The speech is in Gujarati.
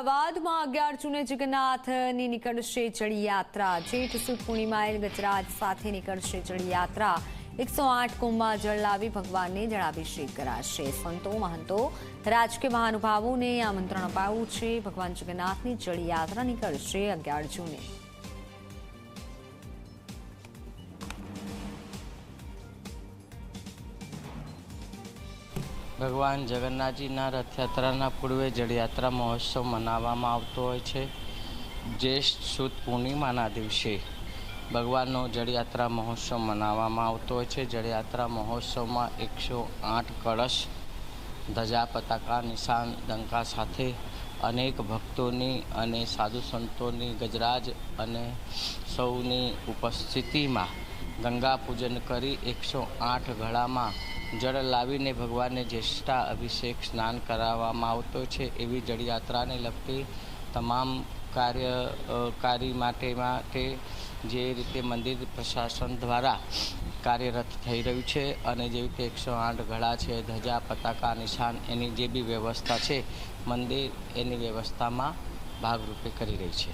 અમદાવાદમાં અગિયાર જૂને જગન્નાથની નીકળશે જળયાત્રા જેઠ સુદ પૂર્ણિમાએ ગજરાજ સાથે નીકળશે જળયાત્રા એકસો આઠ કુંભમાં જળ લાવી ભગવાનને જળાભિષેક કરાશે. સંતો, મહંતો, રાજકીય મહાનુભાવોને આમંત્રણ અપાયું છે. ભગવાન જગન્નાથની જળયાત્રા નીકળશે અગિયાર જૂને. ભગવાન જગન્નાથજીના રથયાત્રાના પૂર્વે જળયાત્રા મહોત્સવ મનાવવામાં આવતો હોય છે. જ્યેષ્ઠ સુદ પૂર્ણિમાના દિવસે ભગવાનનો જળયાત્રા મહોત્સવ મનાવવામાં આવતો હોય છે. જળયાત્રા મહોત્સવમાં એકસો આઠ કળશ, ધજા પતાકા, નિશાન, ડંકા સાથે અનેક ભક્તોની અને સાધુ સંતોની ગજરાજ અને સૌની ઉપસ્થિતિમાં ગંગા પૂજન કરી એકસો આઠ ઘડામાં જળ લાવીને ભગવાનને જ્યેષ્ઠા અભિષેક સ્નાન કરાવવામાં આવતો છે એવી જળયાત્રાને લગતી તમામ કાર્ય કાર્ય માટે માટે જે રીતે મંદિર પ્રશાસન દ્વારા કાર્યરત થઈ રહ્યું છે અને જેવી રીતે એકસો આઠ ઘડા છે, ધજા, પતાકા, નિશાન એની જે બી વ્યવસ્થા છે, મંદિર એની વ્યવસ્થામાં ભાગરૂપે કરી રહી છે.